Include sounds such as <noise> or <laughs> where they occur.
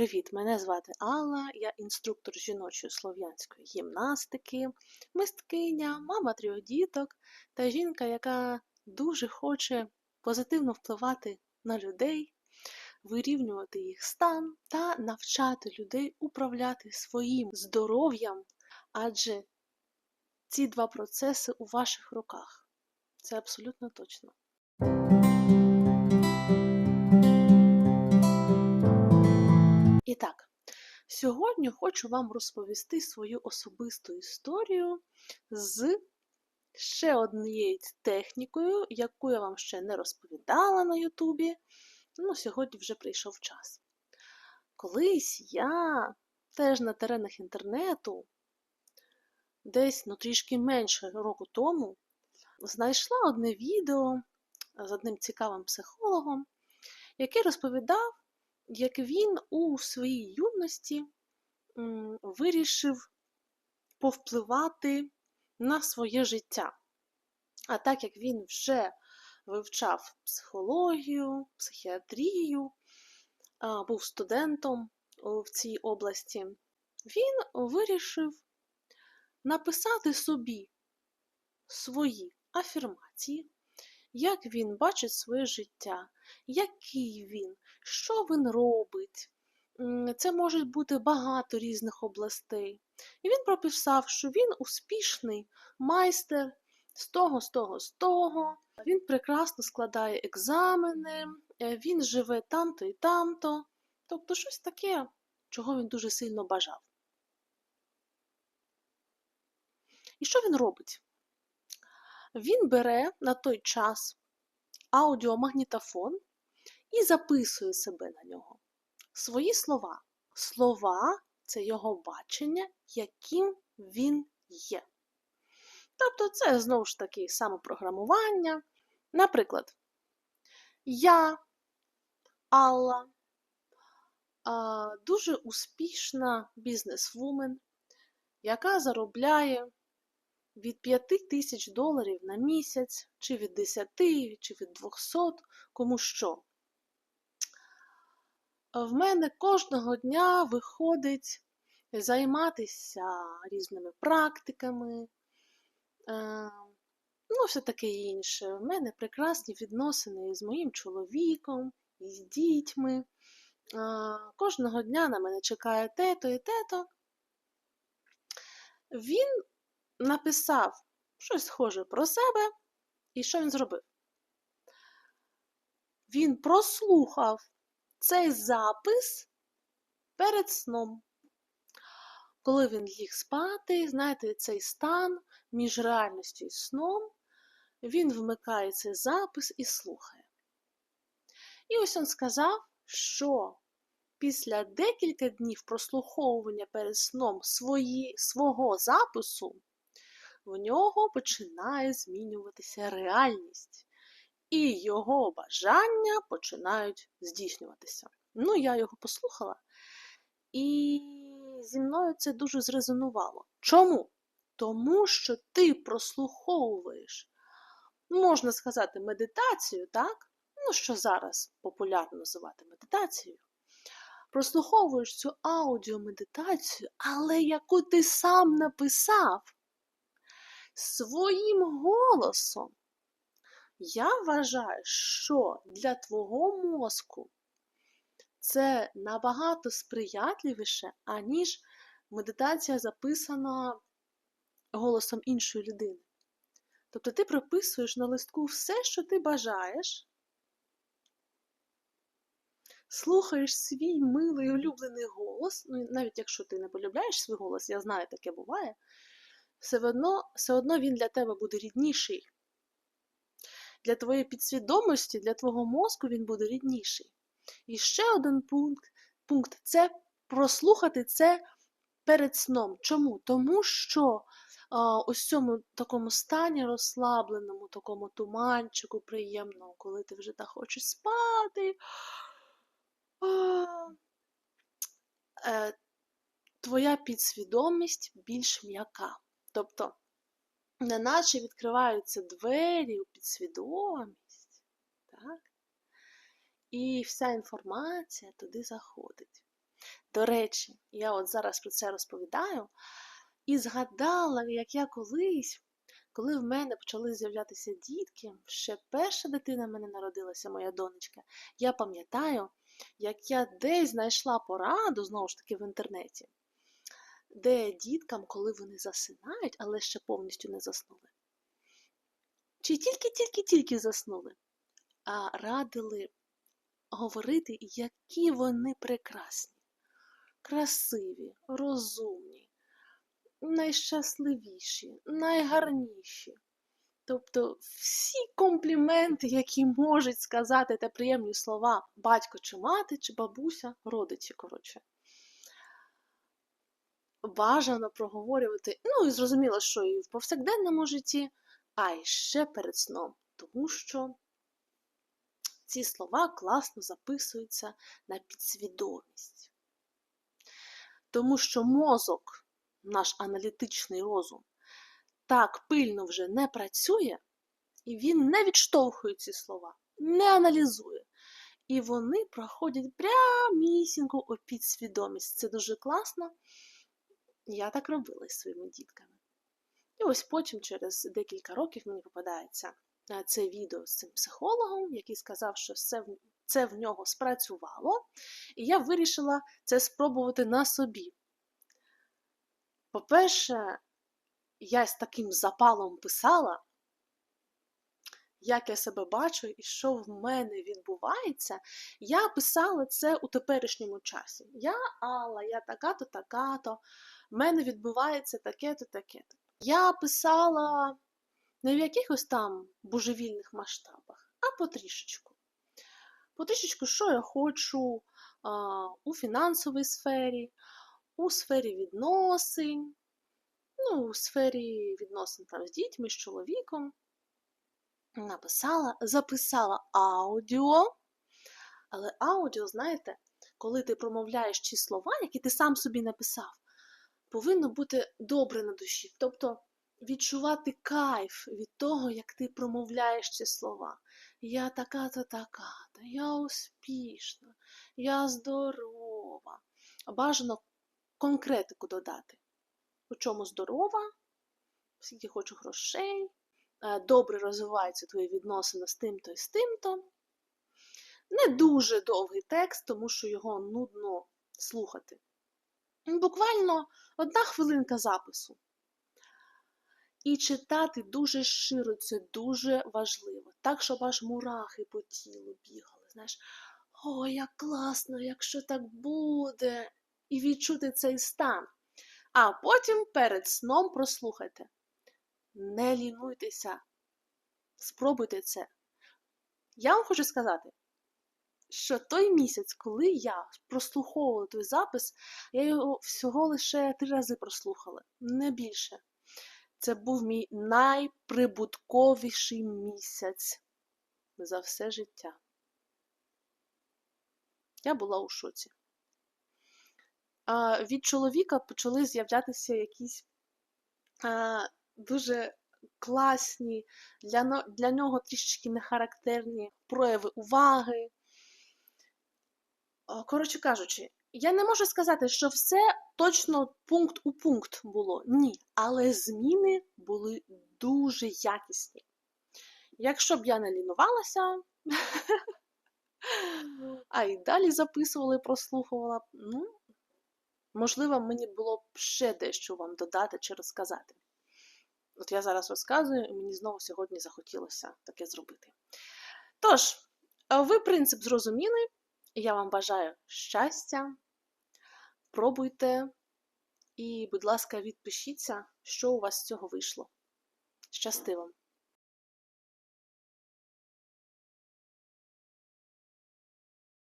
Привіт! Мене звати Алла, я інструктор жіночої слов'янської гімнастики, мисткиня, мама трьох діток та жінка, яка дуже хоче позитивно впливати на людей, вирівнювати їх стан та навчати людей управляти своїм здоров'ям, адже ці два процеси у ваших руках. Це абсолютно точно. І так, сьогодні хочу вам розповісти свою особисту історію з ще однією технікою, яку я вам ще не розповідала на Ютубі. Ну, сьогодні вже прийшов час. Колись я теж на теренах інтернету, десь ну, трішки менше року тому, знайшла одне відео з одним цікавим психологом, який розповідав, як він у своїй юності вирішив повпливати на своє життя. А так як він вже вивчав психологію, психіатрію, був студентом в цій області, він вирішив написати собі свої афірмації, як він бачить своє життя, який він, що він робить. Це може бути багато різних областей. І він прописав, що він успішний майстер з того, з того, з того. Він прекрасно складає екзамени, е, він живе там-то і там-то. Тобто щось таке, чого він дуже сильно бажав. І що він робить? Він бере на той час аудіомагнітофон і записує себе на нього. Свої слова. Слова це його бачення, яким він є. Тобто, це знову ж таки самопрограмування. Наприклад, я, Алла, дуже успішна бізнесвумен, яка заробляє від 5 тисяч доларів на місяць, чи від 10, чи від 200, кому що. В мене кожного дня виходить займатися різними практиками, е, ну, все таке інше. В мене прекрасні відносини з моїм чоловіком, з дітьми. Е, Кожного дня на мене чекає тето і тето. Він написав щось схоже про себе, і що він зробив? Він прослухав цей запис перед сном. Коли він ліг спати, знаєте, цей стан між реальністю і сном, він вмикає цей запис і слухає. І ось він сказав, що після декілька днів прослуховування перед сном свої, свого запису в нього починає змінюватися реальність, і його бажання починають здійснюватися. Ну, я його послухала, і зі мною це дуже зрезонувало. Чому? Тому що ти прослуховуєш, можна сказати, медитацію, так? Ну, що зараз популярно називати медитацією. Прослуховуєш цю аудіомедитацію, але яку ти сам написав своїм голосом. Я вважаю, що для твого мозку це набагато сприятливіше, аніж медитація записана голосом іншої людини. Тобто ти прописуєш на листку все, що ти бажаєш, слухаєш свій милий улюблений голос, ну, навіть якщо ти не полюбляєш свій голос, я знаю, таке буває, все одно, все одно він для тебе буде рідніший. Для твоєї підсвідомості, для твого мозку він буде рідніший. І ще один пункт пункт це прослухати це перед сном. Чому? Тому що ось цьому такому стані розслабленому, такому туманчику приємному, коли ти вже так хочеш спати. Е, твоя підсвідомість більш м'яка. Тобто, неначе відкриваються двері у підсвідомість, так? і вся інформація туди заходить. До речі, я от зараз про це розповідаю і згадала, як я колись, коли в мене почали з'являтися дітки, ще перша дитина в мене народилася, моя донечка. Я пам'ятаю, як я десь знайшла пораду, знову ж таки, в інтернеті, де діткам, коли вони засинають, але ще повністю не заснули. Чи тільки-тільки-тільки заснули, а радили говорити, які вони прекрасні, красиві, розумні, найщасливіші, найгарніші. Тобто всі компліменти, які можуть сказати та приємні слова батько чи мати, чи бабуся, родичі, коротше. Бажано проговорювати, ну і зрозуміло, що і в повсякденному житті, а й ще перед сном, тому що ці слова класно записуються на підсвідомість. Тому що мозок, наш аналітичний розум, так пильно вже не працює, і він не відштовхує ці слова, не аналізує. І вони проходять прямісінько у підсвідомість. Це дуже класно. Я так робила з своїми дітками. І ось потім, через декілька років, мені попадається е, це відео з цим психологом, який сказав, що це, це в нього спрацювало, і я вирішила це спробувати на собі. По-перше, я з таким запалом писала, як я себе бачу і що в мене відбувається, я писала це у теперішньому часі. Я Алла, я така-то, така-то, в мене відбувається таке-то, таке-то. Я писала не в якихось там божевільних масштабах, а потрішечку. Потрішечку, що я хочу а, у фінансовій сфері, у сфері відносин, ну, у сфері відносин там, з дітьми, з чоловіком. Написала, записала аудіо. Але аудіо, знаєте, коли ти промовляєш ті слова, які ти сам собі написав, повинно бути добре на душі. Тобто відчувати кайф від того, як ти промовляєш ці слова. Я така-то, така-то, я успішна, я здорова. Бажано конкретику додати. У чому здорова, скільки хочу грошей, е, добре розвиваються твої відносини з тим-то і з тим-то. Не дуже довгий текст, тому що його нудно слухати. Буквально одна хвилинка запису. І читати дуже широ, це дуже важливо. Так, щоб аж мурахи по тілу бігали. Знаєш, о, як класно, якщо так буде. І відчути цей стан. А потім перед сном прослухайте. Не лінуйтеся, спробуйте це. Я вам хочу сказати, що той місяць, коли я прослуховувала той запис, я його всього лише три рази прослухала, не більше. Це був мій найприбутковіший місяць за все життя. Я була у шоці. А від чоловіка почали з'являтися якісь а, дуже класні, для, для нього трішечки нехарактерні прояви уваги. Коротше кажучи, я не можу сказати, що все точно пункт у пункт було. Ні. Але зміни були дуже якісні. Якщо б я не лінувалася, <laughs> а й далі записувала і прослухувала, ну, можливо, мені було б ще дещо вам додати чи розказати. От я зараз розказую, і мені знову сьогодні захотілося таке зробити. Тож, ви принцип зрозуміли. Я вам бажаю щастя. Пробуйте і, будь ласка, відпишіться, що у вас з цього вийшло. Щасти вам!